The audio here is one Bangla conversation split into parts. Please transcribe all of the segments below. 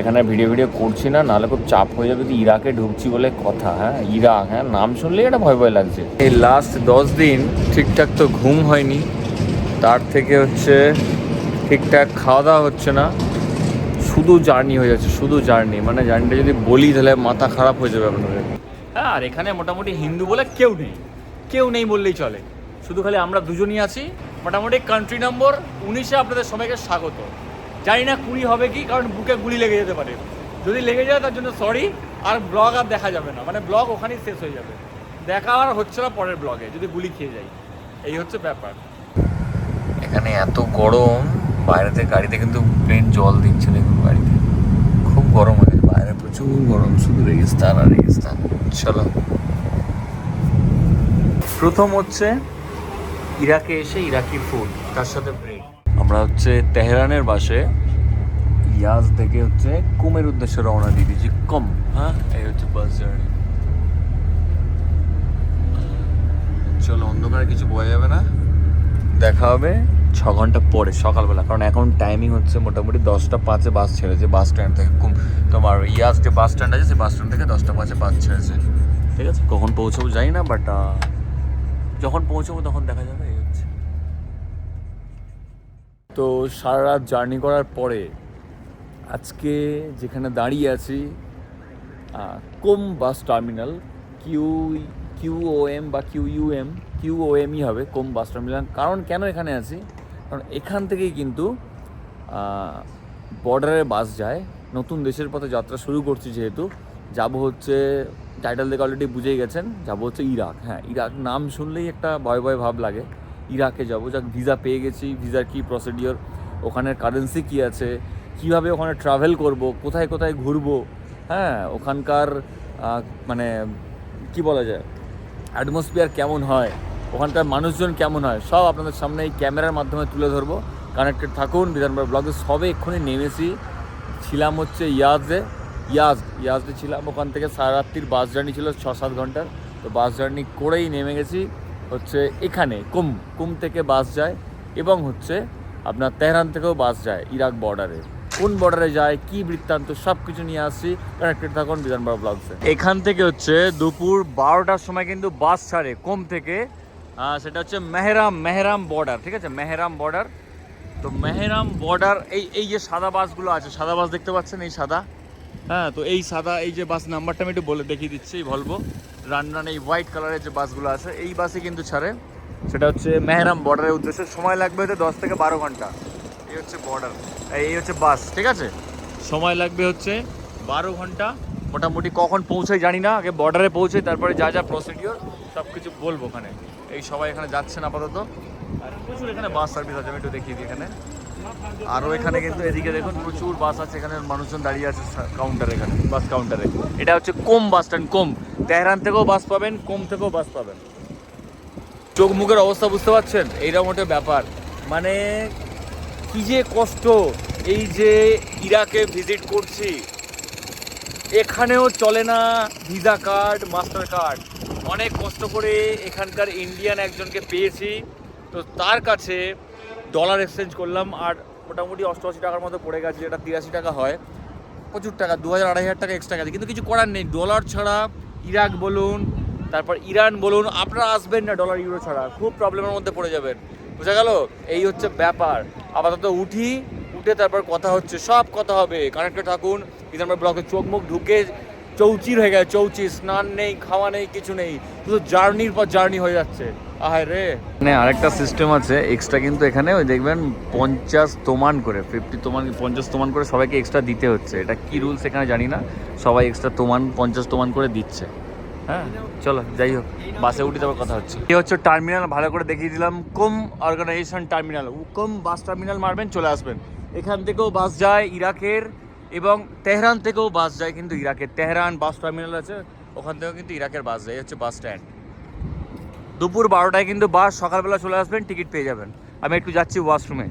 এখানে ভিডিও ভিডিও করছি না নাহলে খুব চাপ হয়ে যাবে তো ইরাকে ঢুকছি বলে কথা হ্যাঁ? ইরাক হ্যাঁ? নাম শুনলেই এটা ভয় ভয় লাগছে। এই লাস্ট দশ দিন ঠিকঠাক তো ঘুম হয়নি তার থেকে হচ্ছে ঠিকঠাক খাওয়া দাওয়া হচ্ছে না শুধু জার্নি হয়ে যাচ্ছে শুধু জার্নি মানে জার্নিটা যদি বলি তাহলে মাথা খারাপ হয়ে যাবে আপনাদের। হ্যাঁ আর এখানে মোটামুটি হিন্দু বলে কেউ নেই কেউ নেই বললেই চলে। শুধু খালি আমরা দুজনই আছি মোটামুটি কান্ট্রি নম্বর উনিশে আপনাদের সবাইকে স্বাগত। জানি না কুড়ি হবে কি, কারণ বুকে গুলি লেগে যেতে পারে। যদি লেগে যায়, তার জন্য সরি আর ব্লগ আর দেখা যাবে না। মানে ব্লগ ওখানেই শেষ হয়ে যাবে। দেখা আর হচ্ছে না পরের ব্লগে যদি গুলি খেয়ে যাই এই হচ্ছে ব্যাপার। এখানে এত গরম, বাইরেতে গাড়িতে কিন্তু প্লেন জল দিচ্ছে দেখুন গাড়িতে। খুব গরম হয়ে গেছে বাইরে, প্রচুর গরম, শুধু রেগিস্তান আর রেগিস্তান। চলো। প্রথম হচ্ছে ইরাকে এসে ইরাকি ফুড তার সাথে ব্রেড আমরা হচ্ছে তেহরানের বাসে ইয়াজ থেকে হচ্ছে কুমের উদ্দেশ্যে রওনা দিয়ে দিয়েছি। কম হ্যাঁ? এই হচ্ছে বাস জার্নি চলো অন্ধকারে কিছু বোঝা যাবে না। দেখা হবে ছ ঘণ্টা পরে সকালবেলা। কারণ এখন টাইমিং হচ্ছে মোটামুটি দশটা পাঁচে বাস ছেড়েছে। বাস স্ট্যান্ড থেকে কুম তোমার ইয়াজ যে বাস স্ট্যান্ড আছে সেই বাস স্ট্যান্ড থেকে দশটা পাঁচে বাস ছেড়েছে। ঠিক আছে? কখন পৌঁছবো জানি না বাট যখন পৌঁছবো তখন দেখা যাবে এই হচ্ছে। তো সারা রাত জার্নি করার পরে আজকে যেখানে দাঁড়িয়ে আছি কোম bus terminal? Q Q O M বা Q U M? Q O ME হবে কোম বাস টার্মিনাল। কারণ কেন এখানে আছি? কারণ এখান থেকেই কিন্তু বর্ডারে বাস যায়। নতুন দেশের পথে যাত্রা শুরু করছি যেহেতু। যাব হচ্ছে, টাইটেল দেখে অলরেডি বুঝেই গেছেন, যাব হচ্ছে ইরাক। হ্যাঁ ইরাক নাম শুনলেই একটা ভয় ভয় ভাব লাগে। ইরাকে যাব, যাক ভিসা পেয়ে গেছি ভিসার কী প্রসিডিওর ওখানের কারেন্সি কী আছে? কীভাবে ওখানে ট্রাভেল করব, কোথায় কোথায় ঘুরবো হ্যাঁ ওখানকার মানে কি বলা যায় অ্যাটমসফিয়ার কেমন হয়, ওখানকার মানুষজন কেমন হয়, সব আপনাদের সামনে এই ক্যামেরার মাধ্যমে তুলে ধরবো। কানেক্টেড থাকুন বিধানবার ব্লগে সবে এক্ষুনি নেমেছি। ছিলাম হচ্ছে ইয়াজে, ইয়াজ, ইয়াজে ছিলাম ওখান থেকে সারা রাত্রির বাস জার্নি ছিল ছ সাত ঘণ্টার। তো বাস জার্নি করেই নেমে গেছি হচ্ছে এখানে, কুম কুম থেকে বাস যায় এবং হচ্ছে আপনার তেহরান থেকেও বাস যায়, ইরাক বর্ডারে কোন বর্ডারে যায়, কি বৃত্তান্ত সব কিছু নিয়ে আসছি। কানেক্টেড থাকুন বিধানবার ব্লগসে এখান থেকে হচ্ছে দুপুর বারোটার সময় কিন্তু বাস ছাড়ে কম থেকে? সেটা হচ্ছে মেহরাম মেহরাম বর্ডার ঠিক আছে? মেহরাম বর্ডার তো মেহরাম বর্ডার এই এই যে সাদা বাসগুলো আছে, সাদা বাস দেখতে পাচ্ছেন এই সাদা? হ্যাঁ তো এই সাদা, এই যে বাস নাম্বারটা আমি একটু বলে দেখিয়ে দিচ্ছি ভলভো রান রান এই হোয়াইট কালারের যে বাসগুলো আছে, এই বাসে কিন্তু ছাড়ে। সেটা হচ্ছে মেহরাম বর্ডারের উদ্দেশ্যে, সময় লাগবে হচ্ছে দশ থেকে বারো ঘণ্টা। এই হচ্ছে বর্ডার এই হচ্ছে বাস ঠিক আছে? সময় লাগবে হচ্ছে বারো ঘণ্টা। মোটামুটি কখন পৌঁছাই জানি না আগে বর্ডারে পৌঁছে তারপরে যা যা প্রসিডিওর সব কিছু বলব ওখানে। এই সবাই এখানে যাচ্ছেন আপাতত। আর প্রচুর এখানে বাস সার্ভিস আছে আমি একটু দেখিয়ে দিই এখানে। আরও এখানে কিন্তু এদিকে দেখুন প্রচুর বাস আছে এখানে মানুষজন দাঁড়িয়ে আছে কাউন্টারে এখানে বাস কাউন্টারে এটা হচ্ছে কোম বাস স্ট্যান্ড কোম? তেহরান থেকেও বাস পাবেন কোম থেকেও বাস পাবেন। চোখ মুখের অবস্থা বুঝতে পারছেন? এইরকম একটা ব্যাপার। মানে কি যে কষ্ট এই যে ইরাকে ভিজিট করছি। এখানেও চলে না ভিসা কার্ড, মাস্টার কার্ড। অনেক কষ্ট করে এখানকার ইন্ডিয়ান একজনকে পেয়েছি। তো তার কাছে ডলার এক্সচেঞ্জ করলাম আর মোটামুটি অষ্টআশি টাকার মতো পড়ে গেছে, যেটা তিরাশি টাকা হয়। প্রচুর টাকা দু হাজার আড়াই হাজার টাকা এক্সট্রা গেছে, কিন্তু কিছু করার নেই। ডলার ছাড়া ইরাক বলুন, তারপর ইরান বলুন, আপনারা আসবেন না ডলার ইউরো ছাড়া। খুব প্রবলেমের মধ্যে পড়ে যাবেন। বোঝা গেল? এই হচ্ছে ব্যাপার। আপাতত উঠি, উঠে তারপর কথা হচ্ছে, সব কথা হবে। কানেক্টেড থাকুন ইদানবার ব্লকে চোখ মুখ ঢুকে চৌচির হয়ে গেছে, চৌচি, স্নান নেই, খাওয়া নেই, কিছু নেই, শুধু জার্নির পর জার্নি হয়ে যাচ্ছে। আহায় রে। মানে আরেকটা সিস্টেম আছে এক্সট্রা কিন্তু এখানে ওই দেখবেন পঞ্চাশ তোমান করে ফিফটি তোমান, পঞ্চাশ তোমান করে সবাইকে এক্সট্রা দিতে হচ্ছে। এটা কি রুলস এখানে জানি না, সবাই এক্সট্রা তোমান, পঞ্চাশ তোমান করে দিচ্ছে। হ্যাঁ চলো, যাই হোক, বাসে উঠে তারপর কথা হচ্ছে। এই হচ্ছে টার্মিনাল ভালো করে দেখিয়ে দিলাম। কম অর্গানাইজেশন টার্মিনাল কম বাস টার্মিনাল মারবেন, চলে আসবেন। এখান থেকেও বাস যায় ইরাকের এবং তেহরান থেকেও বাস যায় কিন্তু ইরাকের। তেহরান বাস টার্মিনাল আছে, ওখান থেকেও কিন্তু ইরাকের বাস যায় হচ্ছে বাস স্ট্যান্ড দুপুর বারোটায় কিন্তু বাস সকালবেলা চলে আসবেন টিকিট পেয়ে যাবেন। আমি একটু যাচ্ছি ওয়াশরুমে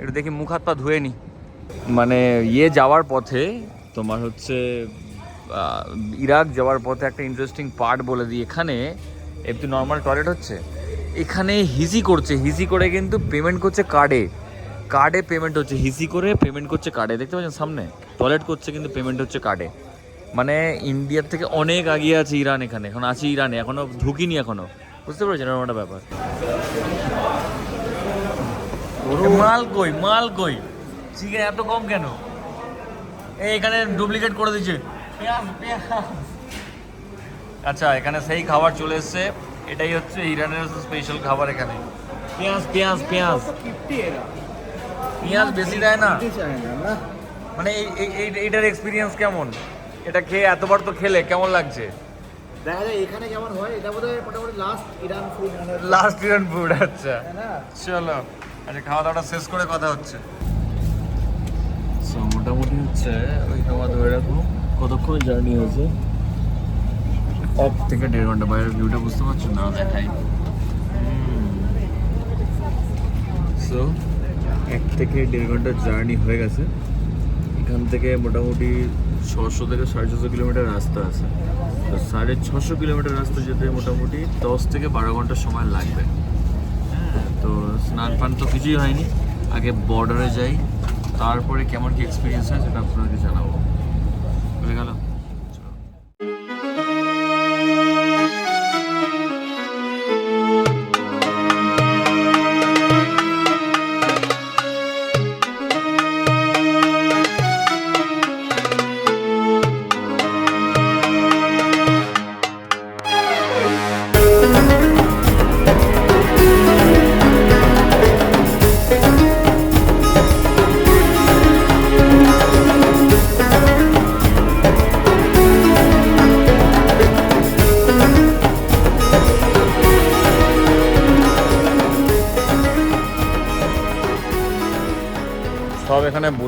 একটু দেখি মুখ হাত পা ধুয়ে নি। মানে ইয়ে যাওয়ার পথে তোমার হচ্ছে ইরাক যাওয়ার পথে একটা ইন্টারেস্টিং পার্ট বলে দিই। এখানে একটু নর্মাল টয়লেট হচ্ছে। এখানে হিজি করছে। হিজি করে কিন্তু পেমেন্ট করছে কার্ডে কার্ডে পেমেন্ট হচ্ছে। হিজি করে পেমেন্ট করছে কার্ডে দেখতে পাচ্ছেন সামনে? টয়লেট করছে কিন্তু পেমেন্ট হচ্ছে কার্ডে মানে ইন্ডিয়ার থেকে অনেক আগিয়ে আছে ইরান এখানে। এখন আছে ইরানে। এখনও ঢুকিনি এখনও। বুঝতে পেরেছেন এরকম একটা ব্যাপার? মাল কই? মাল কই? চিকেন এত কম কেন? এখানে ডুপ্লিকেট করে দিচ্ছে। আচ্ছা এখানে সেই খাবার চলে এসছে। এটাই হচ্ছে ইরানের স্পেশাল খাবার এখানে। পেঁয়াজ পেঁয়াজ পেঁয়াজ। পেঁয়াজ বেশি দেয় না? মানে এই এই- এই- এইটার এক্সপিরিয়েন্স কেমন? এটা খেয়ে এতবার তো খেলে কেমন লাগছে? দেখা যায় এখানে কেমন হয় এটা বোধহয় মোটামুটি last Iran food last Iran food আচ্ছা। চলো আচ্ছা খাওয়া দাওয়াটা শেষ করে কথা হচ্ছে। সো মোটামুটি হচ্ছে ওই তোমার ধরে রাখো কতক্ষণ জার্নি হয়েছে? এক থেকে দেড় ঘণ্টা। বাইরের ভিউটা বুঝতে পারছ? না, দেখাই। সো এক থেকে দেড় ঘণ্টার জার্নি হয়ে গেছে। এখান থেকে মোটামুটি ছশো থেকে সাড়ে ছশো কিলোমিটার রাস্তা আছে। তো সাড়ে ছশো কিলোমিটার রাস্তা যেতে মোটামুটি দশ থেকে বারো ঘণ্টা সময় লাগবে। হ্যাঁ তো স্নান পান তো কিছুই হয়নি। আগে বর্ডারে যাই। তারপরে কেমন কি এক্সপিরিয়েন্স হয় সেটা আপনাকে জানাব। হয়ে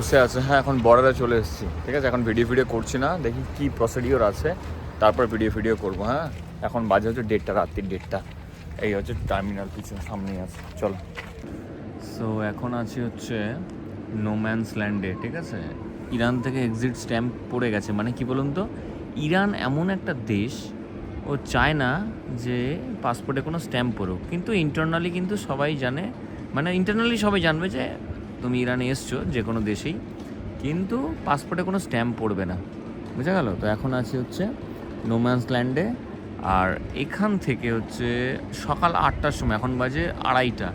বসে আছে। হ্যাঁ এখন বর্ডারে চলে এসেছি। ঠিক আছে? এখন ভিডিও ভিডিও করছি না। দেখি কি প্রসিডিওর আছে। তারপর ভিডিও ভিডিও করব হ্যাঁ? এখন বাজে হচ্ছে ডেটটা রাত্রির ডেটটা এই হচ্ছে টার্মিনাল পিছনে, সামনেই আছে। চলো। সো এখন আছি হচ্ছে নোম্যান্স ল্যান্ডে ঠিক আছে? ইরান থেকে এক্সিট স্ট্যাম্প পড়ে গেছে। মানে কি বলুন তো? ইরান এমন একটা দেশ, ও চায় না যে পাসপোর্টে কোনো স্ট্যাম্প পড়ুক। কিন্তু ইন্টারনালি কিন্তু সবাই জানে মানে ইন্টারনালি সবাই জানবে যে তুমি ইরানে এসছো যে কোনো দেশেই, কিন্তু পাসপোর্টে কোনো স্ট্যাম্প পড়বে না। বুঝা গেল? তো এখন আছি হচ্ছে নোম্যান্স ল্যান্ডে আর এখান থেকে হচ্ছে সকাল আটটার সময়, এখন বাজে আড়াইটা,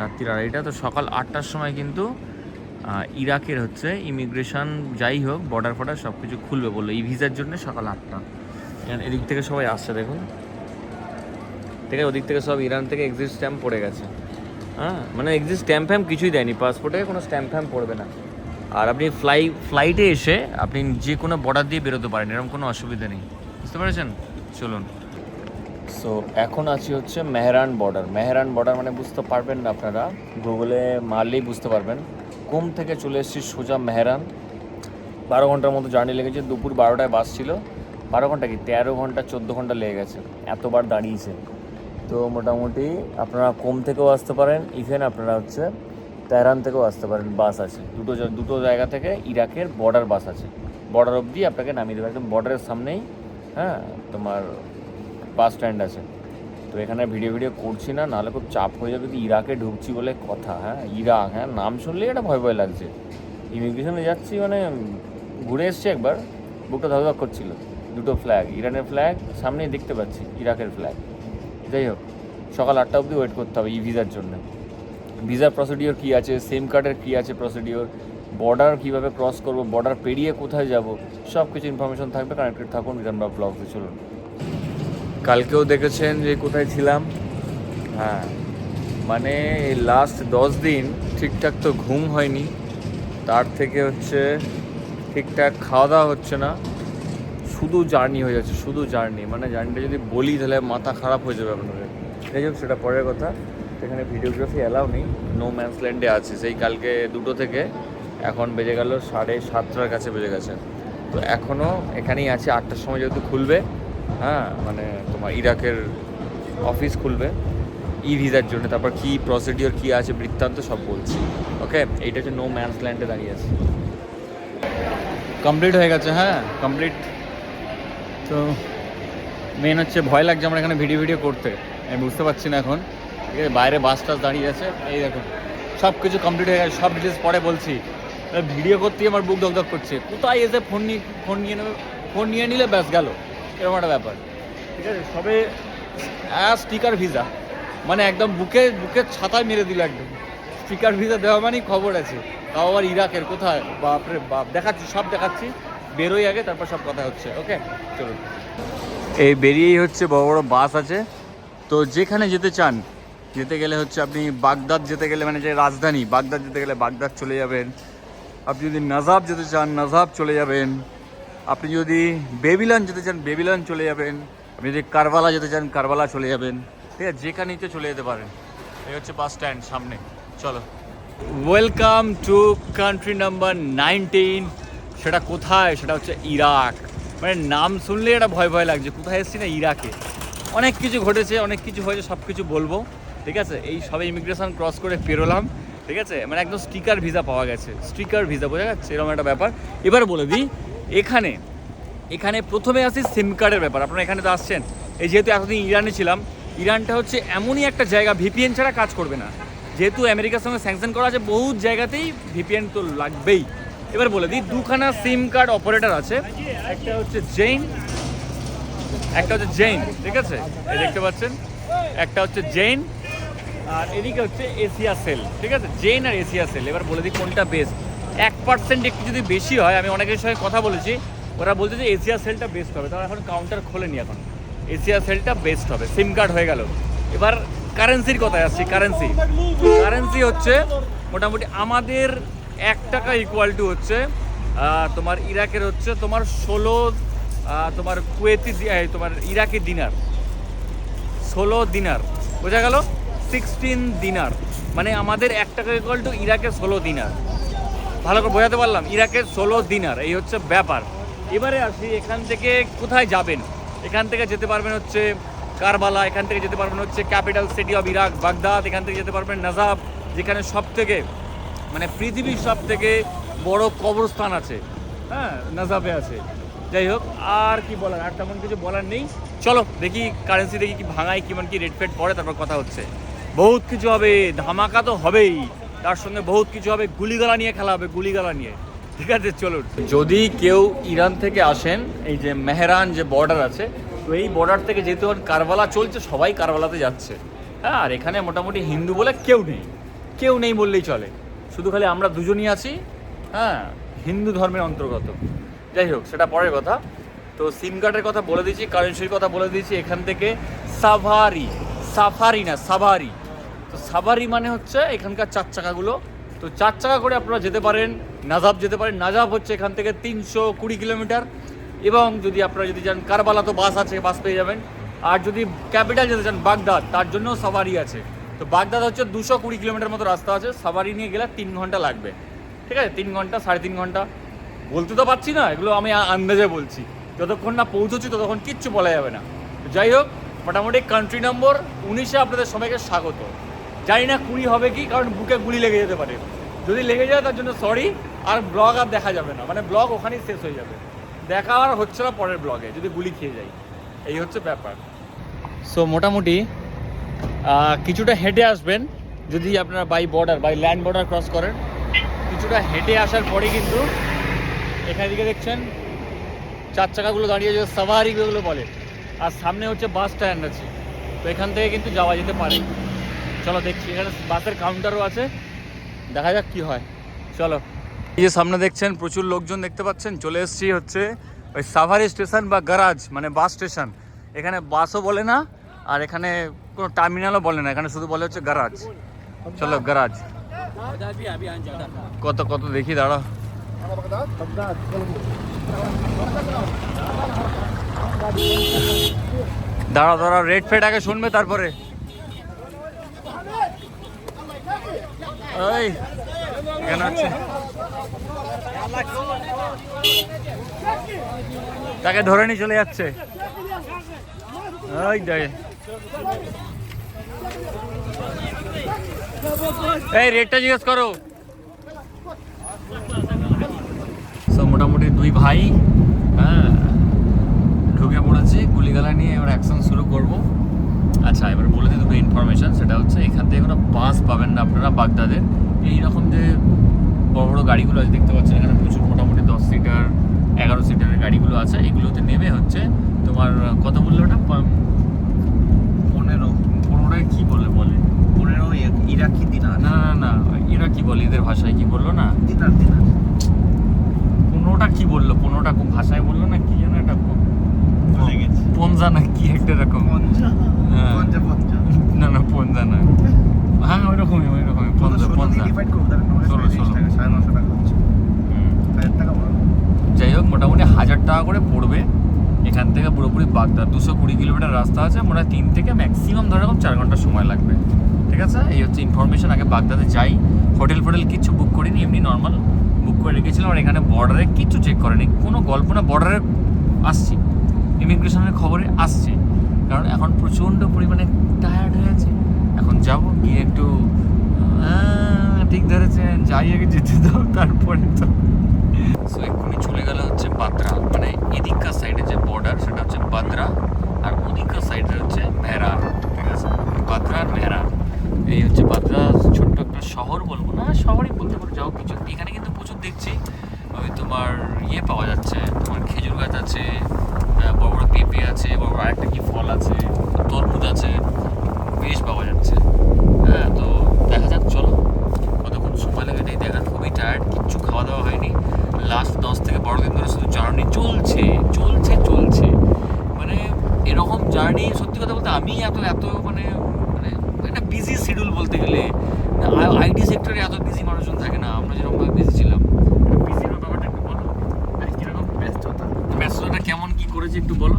রাত্রির আড়াইটা, তো সকাল আটটার সময় কিন্তু ইরাকের হচ্ছে ইমিগ্রেশন যাই হোক বর্ডার ফর্ডার সব কিছু খুলবে বলল, এই ভিসার জন্য সকাল আটটা। এদিক থেকে সবাই আসছে, দেখুন। আছে ওদিক থেকে সব ইরান থেকে এক্সিট স্ট্যাম্প পড়ে গেছে। হ্যাঁ মানে এক্সিট স্ট্যাম্প ফ্যাম্প কিছুই দেয়নি পাসপোর্টে কোনো স্ট্যাম্প ফ্যাম্প পড়বে না। আর আপনি ফ্লাই ফ্লাইটে এসে আপনি যে কোনো বর্ডার দিয়ে বেরোতে পারেন, এরকম কোনো অসুবিধা নেই। বুঝতে পেরেছেন? চলুন। সো এখন আছি হচ্ছে মেহরান বর্ডার মেহরান বর্ডার মানে বুঝতে পারবেন না আপনারা গুগলে মারলেই বুঝতে পারবেন। কোম থেকে চলে এসেছি সোজা মেহরান। বারো ঘণ্টার মতো জার্নি লেগেছে, দুপুর বারোটায় বাস ছিল। বারো ঘণ্টা কি? তেরো ঘণ্টা, চোদ্দ ঘণ্টা লেগে গেছে। এতবার দাঁড়িয়েছে। তো মোটামুটি আপনারা কোম থেকেও আসতে পারেন ইভেন আপনারা হচ্ছে তেহরান থেকেও আসতে পারেন বাস আছে। দুটো দুটো জায়গা থেকে ইরাকের বর্ডার বাস আছে। বর্ডার অবধি আপনাকে নামিয়ে দেবে, একদম বর্ডারের সামনেই হ্যাঁ তোমার বাস স্ট্যান্ড আছে। তো এখানে ভিডিও ভিডিও করছি না, নাহলে খুব চাপ হয়ে যাবে তো ইরাকে ঢুকছি বলে কথা হ্যাঁ ইরাক হ্যাঁ নাম শুনলেই এটা ভয় ভয় লাগছে। ইমিগ্রেশনে যাচ্ছি মানে ঘুরে এসছি একবার, বুকটা ধকধক করছিল। দুটো ফ্ল্যাগ ইরানের ফ্ল্যাগ সামনেই দেখতে পাচ্ছি, ইরাকের ফ্ল্যাগ যাই হোক, সকাল আটটা অবধি ওয়েট করতে হবে ই ভিসার জন্য। ভিসার প্রসিডিওর কী আছে সিম কার্ডের কী আছে প্রসিডিওর বর্ডার কীভাবে ক্রস করব বর্ডার পেরিয়ে কোথায় যাব সব কিছু ইনফরমেশন থাকবে কানেক্টেড থাকুন বিধানবাগ ব্লগে চলুন। কালকেও দেখেছেন যে কোথায় ছিলাম? হ্যাঁ মানে লাস্ট দশ দিন ঠিকঠাক তো ঘুম হয়নি, তার থেকে হচ্ছে ঠিকঠাক খাওয়া দাওয়া হচ্ছে না। শুধু জার্নি হয়ে যাচ্ছে, শুধু জার্নি। মানে জার্নিটা যদি বলি তাহলে মাথা খারাপ হয়ে যাবে আপনাদের। যাই সেটা পরের কথা। এখানে ভিডিওগ্রাফি অ্যালাউ নেই নো ম্যান্স ল্যান্ডে আছে। সেই কালকে দুটো থেকে এখন বেজে গেল সাড়ে সাতটার কাছে বেজে গেছে। তো এখনও এখানেই আছে, আটটার সময় যেহেতু খুলবে হ্যাঁ মানে তোমার ইরাকের অফিস খুলবে ই ভিসার জন্য। তারপর কী প্রসিডিওর কী আছে, বৃত্তান্ত সব বলছি। ওকে এইটা হচ্ছে নো ম্যান্স ল্যান্ডে দাঁড়িয়ে আছে। কমপ্লিট হয়ে গেছে হ্যাঁ? কমপ্লিট তো মেন হচ্ছে ভয় লাগছে আমার এখানে ভিডিও ভিডিও করতে। আমি বুঝতে পারছি না এখন। ঠিক আছে, বাইরে বাস টাস দাঁড়িয়ে আছে। এই দেখো সব কিছু কমপ্লিট হয়ে গেছে, সব ডিটেলস পরে বলছি। ভিডিও করতে আমার বুক দগদগ করছে। কোথায় এসে ফোন নিয়ে ফোন নিয়ে নেবে? ফোন নিয়ে নিলে ব্যাস গেল। এরকম একটা ব্যাপার। ঠিক আছে, সবে স্টিকার ভিসা মানে একদম বুকে বুকে ছাতায় মেরে দিল একদম। স্টিকার ভিসা দেওয়া মানেই খবর আছে। তাও আবার ইরাকের কোথায়? বাপরে বাপ, দেখাচ্ছি, সব দেখাচ্ছি। বেরোই আগে, তারপর সব কথা হচ্ছে ওকে চলুন। এই বেরিয়েই হচ্ছে বড় বড় বাস আছে। তো যেখানে যেতে চান, যেতে গেলে হচ্ছে আপনি বাগদাদ যেতে গেলে মানে যে রাজধানী, বাগদাদ যেতে গেলে বাগদাদ চলে যাবেন। আপনি যদি নাজাব যেতে চান, নাজাব চলে যাবেন। আপনি যদি বেবিলান যেতে চান, বেবিলান চলে যাবেন। আপনি যদি কারবালা যেতে চান, কারবালা চলে যাবেন। ঠিক আছে, যেখানে ইচ্ছে চলে যেতে পারেন। এই হচ্ছে বাস স্ট্যান্ড সামনে। চলো। Welcome to country number nineteen সেটা কোথায়? সেটা হচ্ছে ইরাক। মানে নাম শুনলে এটা ভয় ভয় লাগছে, কোথায় এসেছি না ইরাকে? অনেক কিছু ঘটেছে, অনেক কিছু হয়েছে, সব কিছু বলব, ঠিক আছে? এই সবে ইমিগ্রেশন ক্রস করে পেরোলাম ঠিক আছে? মানে একদম স্টিকার ভিসা পাওয়া গেছে স্টিকার ভিসা বোঝা যাচ্ছে এরকম একটা ব্যাপার। এবার বলে দিই, এখানে এখানে প্রথমে আসি সিম কার্ডের ব্যাপার। আপনারা এখানে তো আসছেন। এই যেহেতু এতদিন ইরানে ছিলাম, ইরানটা হচ্ছে এমনই একটা জায়গা ভিপিএন ছাড়া কাজ করবে না। যেহেতু আমেরিকার সঙ্গে স্যাংশন করা আছে বহু জায়গাতেই ভিপিএন তো লাগবেই। এবার বলে দিই, দুখানা সিম কার্ড অপারেটর আছে। একটা হচ্ছে জেইন একটা হচ্ছে জেইন ঠিক আছে? এই দেখতে পাচ্ছেন? একটা হচ্ছে জেইন আর এদিকে হচ্ছে এশিয়া সেল ঠিক আছে? জেইন আর এশিয়া সেল এবার বলে দিই কোনটা বেস্ট এক পার্সেন্ট একটু যদি বেশি হয়, আমি অনেকের সঙ্গে কথা বলেছি, ওরা বলছে যে এশিয়া সেলটা বেস্ট হবে, তারা এখন কাউন্টার খোলেনি এখন। এশিয়া সেলটা বেস্ট হবে সিম কার্ড হয়ে গেল। এবার কারেন্সির কথায় আসছি কারেন্সি কারেন্সি হচ্ছে মোটামুটি আমাদের এক টাকা ইকুয়াল টু হচ্ছে তোমার ইরাকের হচ্ছে তোমার ষোলো তোমার কুয়েতি তোমার ইরাকি দিনার। ষোলো দিনার। বোঝা গেল? Sixteen dinar. মানে আমাদের এক টাকা ইকুয়াল টু ইরাকের ষোলো দিনার। ভালো করে বোঝাতে পারলাম? ইরাকের ষোলো দিনার। এই হচ্ছে ব্যাপার। এবারে আসি এখান থেকে কোথায় যাবেন? এখান থেকে যেতে পারবেন হচ্ছে কারবালা, এখান থেকে যেতে পারবেন হচ্ছে capital city of Iraq, Baghdad, এখান থেকে যেতে পারবেন নাজাব যেখানে সব থেকে মানে পৃথিবীর সব থেকে বড় কবরস্থান আছে। হ্যাঁ নাজাবে আছে। যাই হোক, আর কি বলার, আর তেমন কিছু বলার নেই। চলো, দেখি কারেন্সি দেখি কি ভাঙায়, কেমন কি রেট ফেট পড়ে, তারপর কথা হচ্ছে। বহুত কিছু হবে, ধামাকা তো হবেই। তার সঙ্গে বহুত কিছু হবে, গুলিগালা নিয়ে খেলা হবে, গুলিগালা নিয়ে। ঠিক আছে চলো যদি কেউ ইরান থেকে আসেন, এই যে মেহরান যে বর্ডার আছে, তো এই বর্ডার থেকে যেহেতু কারবালা চলছে, সবাই কারবালাতে যাচ্ছে। হ্যাঁ আর এখানে মোটামুটি হিন্দু বলে কেউ নেই। কেউ নেই বললেই চলে। শুধু খালি আমরা দুজনই আছি হ্যাঁ হিন্দু ধর্মের অন্তর্গত। যাই হোক, সেটা পরের কথা। তো সিম কার্ডের কথা বলে দিয়েছি কারেন্সির কথা বলে দিয়েছি, এখান থেকে সাভারি, সাফারি না, সাভারি। তো সাভারি মানে হচ্ছে এখানকার চার চাকাগুলো। তো চার চাকা করে আপনারা যেতে পারেন, নাজাব যেতে পারেন। নাজাব হচ্ছে এখান থেকে তিনশো কুড়ি কিলোমিটার। এবং যদি আপনারা যদি যান, কারবালা তো বাস আছে, বাস পেয়ে যাবেন। আর যদি ক্যাপিটাল যেতে চান, বাগদাদ, তার জন্য সাভারি আছে। তো বাগদাদ হচ্ছে দুশো কুড়ি কিলোমিটার মতো রাস্তা আছে সাভারি নিয়ে গেলে তিন ঘণ্টা লাগবে। ঠিক আছে? তিন ঘণ্টা, সাড়ে তিন ঘণ্টা। বলতে তো পারছি না, এগুলো আমি আন্দাজে বলছি। যতক্ষণ না পৌঁছচ্ছি, ততক্ষণ কিচ্ছু বলা যাবে না। যাই হোক, মোটামুটি কান্ট্রি নম্বর উনিশে আপনাদের সবাইকে স্বাগত। জানি না কুড়ি হবে কি, কারণ বুকে গুলি লেগে যেতে পারে। যদি লেগে যায়, তার জন্য সরি আর ব্লগ আর দেখা যাবে না। মানে ব্লগ ওখানেই শেষ হয়ে যাবে। দেখা আর হচ্ছে না পরের ব্লগে যদি গুলি খেয়ে যাই। এই হচ্ছে ব্যাপার। সো মোটামুটি কিছুটা হেঁটে আসবেন, যদি আপনারা by border by land border cross করেন। কিছুটা হেঁটে আসার পরে কিন্তু এখানে দিকে দেখছেন, চার চাকাগুলো দাঁড়িয়ে যে সাভারি যেগুলো বলে। আর সামনে হচ্ছে বাস স্ট্যান্ড আছে। তো এখান থেকে কিন্তু যাওয়া যেতে পারে। চলো দেখছি, এখানে বাসের কাউন্টারও আছে। দেখা যাক কি হয়। চলো। এই যে সামনে দেখছেন, প্রচুর লোকজন দেখতে পাচ্ছেন। চলে এসেছি হচ্ছে ওই সাভারি স্টেশন বা গ্যারাজ মানে বাস স্টেশন এখানে বাসও বলে না আর এখানে কোনো টার্মিনালও বলে না, এখানে শুধু বলে হচ্ছে গ্যারাজ চলো গ্যারাজ কত কত দেখি দাঁড়া দাঁড়া দাঁড়া রেড ফেড আগে শুনবে তারপরে। ওই এখানে আছে তাকে ধরে নিয়ে চলে যাচ্ছে। ওই এই রেটটা জিজ্ঞেস করো। মোটামুটি দুই ভাই হ্যাঁ ঢুকে পড়েছি, গুলিগালা নিয়ে এবার অ্যাকশন শুরু করব। আচ্ছা এবার বলে দিই দুটো ইনফরমেশন সেটা হচ্ছে এখান থেকে কোনো বাস পাবেন না আপনারা বাগদাদের। এইরকম যে বড় বড় গাড়িগুলো আছে, দেখতে পাচ্ছেন এখানে প্রচুর মোটামুটি দশ সিটার এগারো সিটারের গাড়িগুলো আছে, এগুলোতে নেমে হচ্ছে তোমার, কত বলল ওটা? পনেরোটায় কি বলে বলে? পনেরো ইরাকি দিনার। না না না এরা কি বলে এদের ভাষায় কি বলল না? দিনার দিনার। পনেরোটা কি বলল? পনেরোটা কোন ভাষায় বলল না কি যেন গেছি। পঞ্জা না কি একটা এরকম। হ্যাঁ। না না পঞ্জা না। হ্যাঁ ওই রকমই ওই রকমই পঞ্জা। পঞ্জা ষোলো, ষোলো। যাই হোক মোটামুটি হাজার টাকা করে পড়বে। এখান থেকে পুরোপুরি বাগদা দুশো কুড়ি কিলোমিটার রাস্তা আছে, মনে হয় তিন থেকে ম্যাক্সিমাম ধরে রাখুন চার ঘণ্টা সময় লাগবে। ঠিক আছে? এই হচ্ছে ইনফরমেশন আগে বাগদাদে যাই। হোটেল ফোটেল কিচ্ছু বুক করিনি, এমনি নর্মাল বুক করে রেখেছিলাম। আর এখানে বর্ডারে কিচ্ছু চেক করেনি। কোনো গল্প না বর্ডারে আসছি। ইমিগ্রেশনের খবরে আসছে। কারণ এখন প্রচণ্ড পরিমাণে টায়ার্ড হয়ে আছে। এখন যাব, গিয়ে একটু ঠিক ধরেছেন, যাই আগে যেতে দাও, তারপরে তো সো এক্ষুনি চলে গেল হচ্ছে বাদ্রা। মানে এদিককার সাইডে যে বর্ডার সেটা হচ্ছে বাদ্রা, আর ওদিককার সাইডে হচ্ছে মেহরা ঠিক আছে? বাদ্রা আর এই হচ্ছে বাদ্রা ছোট্ট একটা শহর বলব না, শহরই বলতে পারো, যাও কিছু। এখানে কিন্তু প্রচুর দেখছি, ওই তোমার ইয়ে পাওয়া যাচ্ছে, তোমার খেজুর গাছ আছে বড় বড় পেঁপে আছে, বড় বড় আরেকটা কি ফল আছে তরমুজ আছে বেশ পাওয়া যাচ্ছে হ্যাঁ তো দেখা যাক চলো কতক্ষণ সময় লাগে এটাই দেখার খুবই টায়ার্ড কিচ্ছু খাওয়া দাওয়া হয়নি লাস্ট দশ থেকে বারো দিন ধরে শুধু জার্নি চলছে চলছে চলছে মানে এরকম জার্নি সত্যি কথা বলতে আমি এত এত মানে মানে একটা বিজি শিডিউল বলতে গেলে আইটি সেক্টরে এত বিজি মানুষজন থাকে না আমরা যেরকমভাবে বিজি ছিলাম বিজির ব্যাপারটা একটু বলো কীরকম ব্যস্ততা ব্যস্ততা কেমন কি করেছে একটু বলো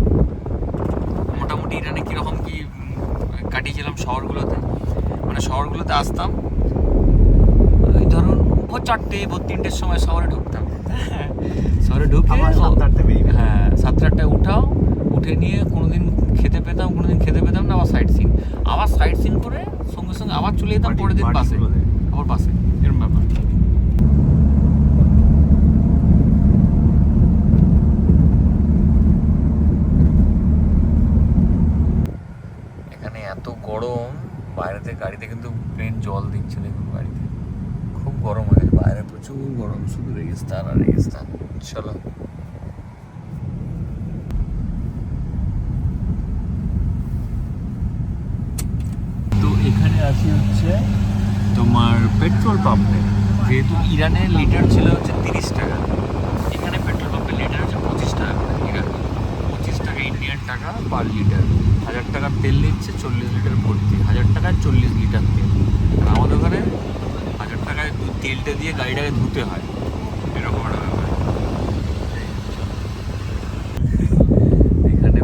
মোটামুটি ইরানে কীরকম কি উম, কাটিয়েছিলাম শহরগুলোতে মানে শহরগুলোতে আসতাম ওই ধরুন ভোর চারটে ভোর তিনটের সময় শহরে ঢুকতাম শহরে ঢুকে আবার সাতটা আটটা বেরিয়ে গেলাম। হ্যাঁ সাতটা আটটায় উঠাও উঠে নিয়ে কোনোদিন খেতে পেতাম কোনোদিন খেতে পেতাম না আবার সাইড সিন আবার সাইড সিন করে সঙ্গে সঙ্গে আবার চলে যেতাম পরের দিন বাসে আবার বাসে এরকম ব্যাপার। এখানে এত গরম বাইরেতে গাড়িতে কিন্তু প্লেন জল দিচ্ছে দেখুন গাড়িতে খুব গরম হয়ে বাইরে প্রচুর গরম শুধু রেগিস্তান আর রেগিস্তান। চলো তো এখানে আসি হচ্ছে তোমার পেট্রোল পাম্পে, যেহেতু ইরানের লিটার ছিল হচ্ছে তিরিশ টাকা, এখানে পেট্রোল পাম্পের লিটার হচ্ছে পঁচিশ টাকা করে ইরান পঁচিশ টাকা ইন্ডিয়ান টাকা পার লিটার, হাজার টাকার তেল নিচ্ছে চল্লিশ লিটার ভর্তি, হাজার টাকায় চল্লিশ লিটার তেল। আর আমাদের ওখানে হাজার টাকায় তেলটা দিয়ে গাড়িটাকে ধুতে হয়, এরকম ব্যাপার। এখানে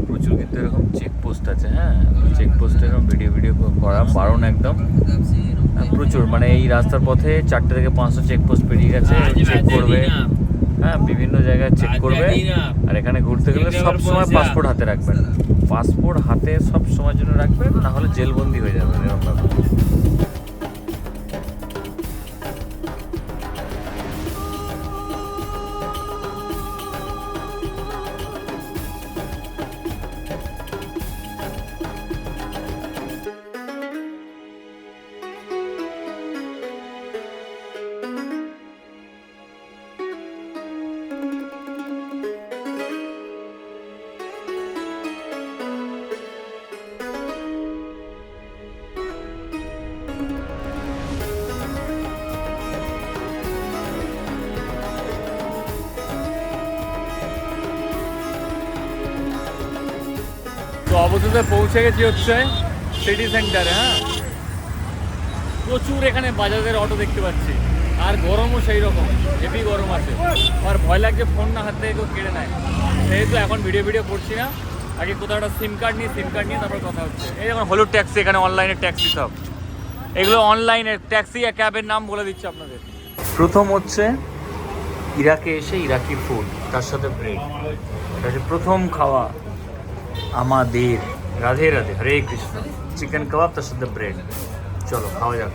এরকম চেকপোস্ট আছে হ্যাঁ? চেকপোস্টে এরকম ভিডিও ভিডিও করা বারণ একদম। প্রচুর। মানে এই রাস্তার পথে চারটে থেকে পাঁচশো চেকপোস্ট পেরিয়ে গেছে চেক করবে। হ্যাঁ বিভিন্ন জায়গায় চেক করবে। আর এখানে ঘুরতে গেলে সব সময় পাসপোর্ট হাতে রাখবেন। পাসপোর্ট হাতে সব সময়ের জন্য রাখবেন না হলে জেলবন্দি হয়ে যাবে এরকম অবশেষে পৌঁছে গেছি হচ্ছে সিটি সেন্টারে হ্যাঁ? প্রচুর এখানে বাজাজের অটো দেখতে পাচ্ছি। আর গরমও সেই রকম হেভি গরম আছে। আর ভয় লাগছে ফোন না হাত থেকে কেউ কেড়ে নেয়। সেহেতু এখন ভিডিও ভিডিও করছি না, আগে কোথাও একটা সিম কার্ড নিয়ে সিম কার্ড নিয়ে তারপর কথা হচ্ছে। এই যেমন হলুদ ট্যাক্সি এখানে অনলাইনে ট্যাক্সি সব। এগুলো অনলাইনে ট্যাক্সি আর ক্যাবের নাম বলে দিচ্ছি আপনাদের। প্রথম হচ্ছে ইরাকে এসে ইরাকি ফুড তার সাথে ব্রেড এটা হচ্ছে প্রথম খাওয়া আমাদের। রাধে রাধে হরে কৃষ্ণ। চিকেন কাবাব তার সাথে ব্রেড চলো খাওয়া যাক।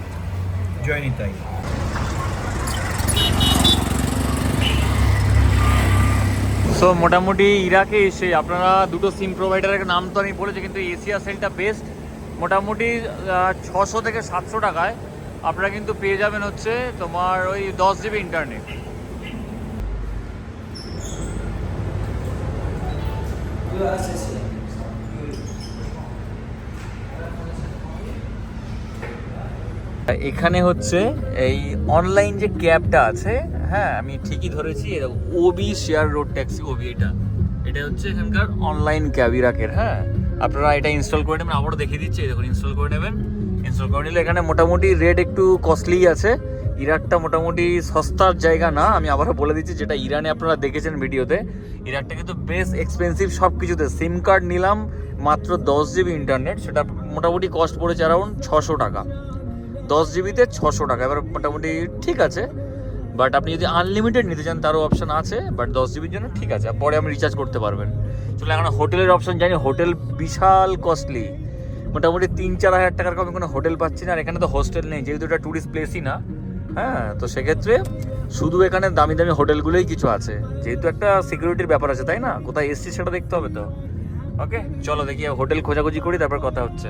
জয় নিতাই সো মোটামুটি ইরাকে এসে আপনারা দুটো সিম প্রোভাইডারের নাম তো আমি বলেছি কিন্তু এশিয়া সেলটা বেস্ট মোটামুটি ছশো থেকে সাতশো টাকায় আপনারা কিন্তু পেয়ে যাবেন হচ্ছে তোমার ওই দশ জিবি ইন্টারনেট এখানে হচ্ছে এই অনলাইন যে ক্যাবটা আছে হ্যাঁ আমি ঠিকই ধরেছি ওবি শেয়ার রোড ট্যাক্সি ওবি এটা। এটা হচ্ছে এখানকার অনলাইন ক্যাব ইরাকের হ্যাঁ। আপনারা এটা ইনস্টল করে নেবেন, আবারও দেখিয়ে দিচ্ছি দেখুন ইনস্টল করে নেবেন। ইনস্টল করে নিলে এখানে মোটামুটি রেট একটু কস্টলি আছে। ইরাকটা মোটামুটি সস্তার জায়গা না, আমি আবারও বলে দিচ্ছি, যেটা ইরানে আপনারা দেখেছেন ভিডিওতে। ইরাকটা কিন্তু বেশ এক্সপেন্সিভ সব কিছুতে সিম কার্ড নিলাম, মাত্র দশ জিবি ইন্টারনেট সেটা মোটামুটি কস্ট পড়েছে অ্যারাউন্ড ছশো টাকা। দশ জিবিতে ছশো টাকা। এবার মোটামুটি ঠিক আছে বাট আপনি যদি আনলিমিটেড নিতে চান, তারও অপশান আছে বাট দশ জিবির জন্য ঠিক আছে পরে আপনি রিচার্জ করতে পারবেন। চলে, এখন হোটেলের অপশন জানি, হোটেল বিশাল কস্টলি মোটামুটি তিন চার হাজার টাকার কমে কোনো হোটেল পাচ্ছি না, আর এখানে তো হোস্টেল নেই, যেহেতু এটা ট্যুরিস্ট প্লেসই না হ্যাঁ তো সেক্ষেত্রে শুধু এখানে দামি দামি হোটেলগুলোই কিছু আছে। যেহেতু একটা সিকিউরিটির ব্যাপার আছে, তাই না? কোথায় এসছি সেটা দেখতে হবে তো। ওকে চলো দেখি, হোটেল খোঁজাখুঁজি করি, তারপর কথা হচ্ছে।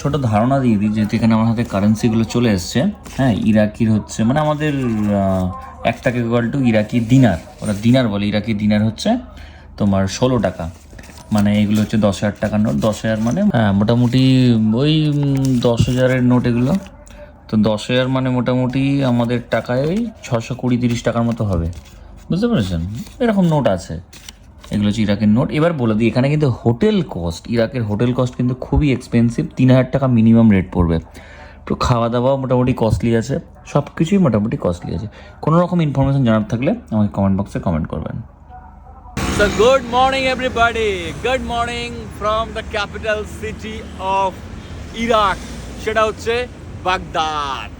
ছোট ধারণা দিয়ে দিই যেহেতু এখানে আমার হাতে কারেন্সিগুলো চলে এসছে হ্যাঁ ইরাকির হচ্ছে মানে আমাদের এক টাকা ইকুয়াল টু ইরাকি দিনার ওরা দিনার বলে, ইরাকি দিনার হচ্ছে তোমার ষোলো টাকা। মানে এগুলো হচ্ছে দশ হাজার টাকার নোট, দশ হাজার মানে হ্যাঁ মোটামুটি ওই দশ হাজারের নোট এগুলো। তো দশ হাজার মানে মোটামুটি আমাদের টাকায় ছশো কুড়ি তিরিশ টাকার মতো হবে। বুঝতে পেরেছেন? এরকম নোট আছে। এগুলো হচ্ছে ইরাকের নোট। এবার বলে দিই, এখানে কিন্তু হোটেল কস্ট ইরাকের হোটেল কস্ট কিন্তু খুবই এক্সপেন্সিভ তিন হাজার টাকা মিনিমাম রেট পড়বে। তো খাওয়া দাওয়াও মোটামুটি কস্টলি আছে সব কিছুই মোটামুটি কস্টলি আছে। কোনো রকম ইনফরমেশন জানার থাকলে আমাকে কমেন্ট বক্সে কমেন্ট করবেন। So, good morning, everybody. Good morning from the capital city of Iraq. সেটা হচ্ছে বাগদাদ।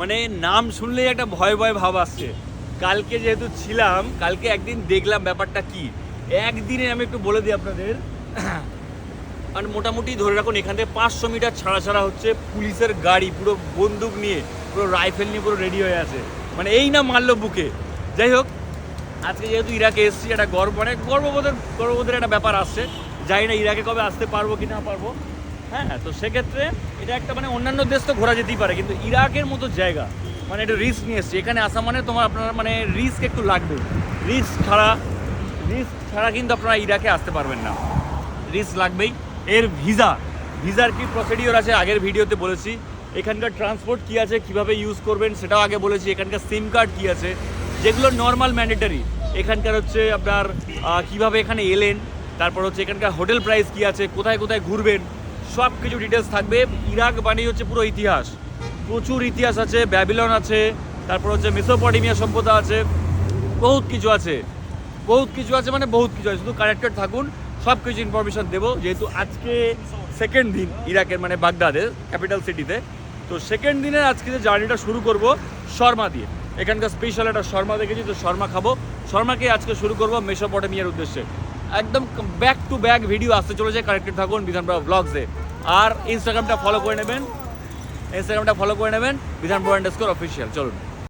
মানে নাম শুনলেই একটা ভয় ভয় ভাব আসছে। কালকে যেহেতু ছিলাম, কালকে একদিন দেখলাম ব্যাপারটা কি। একদিনে আমি একটু বলে দিই আপনাদের। আর মোটামুটি ধরে রাখুন, এখান থেকে পাঁচশো মিটার ছাড়া ছাড়া হচ্ছে পুলিশের গাড়ি, পুরো বন্দুক নিয়ে, পুরো রাইফেল নিয়ে পুরো রেডি হয়ে আছে। মানে এই না মারলো বুকে। যাই হোক, আজকে যেহেতু ইরাকে এসেছি, একটা গর্ব মানে গর্ববোধের গর্ববোধের একটা ব্যাপার আসছে। জানি না ইরাকে কবে আসতে পারব কি না পারব। হ্যাঁ তো সেক্ষেত্রে এটা একটা মানে অন্যান্য দেশ তো ঘোরা যেতেই পারে, কিন্তু ইরাকের মতো জায়গা মানে একটু রিস্ক নিয়ে এসছি। এখানে আসা মানে তোমার, আপনার মানে রিস্ক একটু লাগবে। রিস্ক ছাড়া রিস্ক ছাড়া কিন্তু আপনারা ইরাকে আসতে পারবেন না। রিস্ক লাগবেই। এর ভিসা ভিসার কি প্রসিডিওর আছে আগের ভিডিওতে বলেছি। এখানকার ট্রান্সপোর্ট কি আছে, কীভাবে ইউজ করবেন সেটাও আগে বলেছি। এখানকার সিম কার্ড কি আছে, যেগুলো নর্মাল ম্যান্ডেটারি এখানকার হচ্ছে আপনার কীভাবে এখানে এলেন, তারপর হচ্ছে এখানকার হোটেল প্রাইস কি আছে, কোথায় কোথায় ঘুরবেন সব কিছু ডিটেলস থাকবে। ইরাক বাণী হচ্ছে পুরো ইতিহাস। প্রচুর ইতিহাস আছে, ব্যাবিলন আছে, তারপর হচ্ছে মেসোপটেমিয়া সভ্যতা আছে, বহুত কিছু আছে। বহুত কিছু আছে মানে বহুত কিছু আছে। শুধু কানেক্টেড থাকুন সব কিছু ইনফরমেশন দেবো। যেহেতু আজকে সেকেন্ড দিন ইরাকের মানে বাগদাদের ক্যাপিটাল সিটিতে তো সেকেন্ড দিনের আজকে যে জার্নিটা শুরু করব, শর্মা দিয়ে। এখানকার স্পেশাল একটা শর্মা দেখেছি, তো শর্মা খাব। শর্মাকে আজকে শুরু করব মেসোপটেমিয়ার উদ্দেশ্যে। একদম ব্যাক টু ব্যাক ভিডিও আসতে চলেছে কানেক্টেড থাকুন বিধানপুরা ব্লগসে আর ইনস্টাগ্রামটা ফলো করে নেবেন। ইনস্টাগ্রামটা ফলো করে নেবেন বিধানপুরা আন্ডারস্কোর অফিসিয়াল চলুন।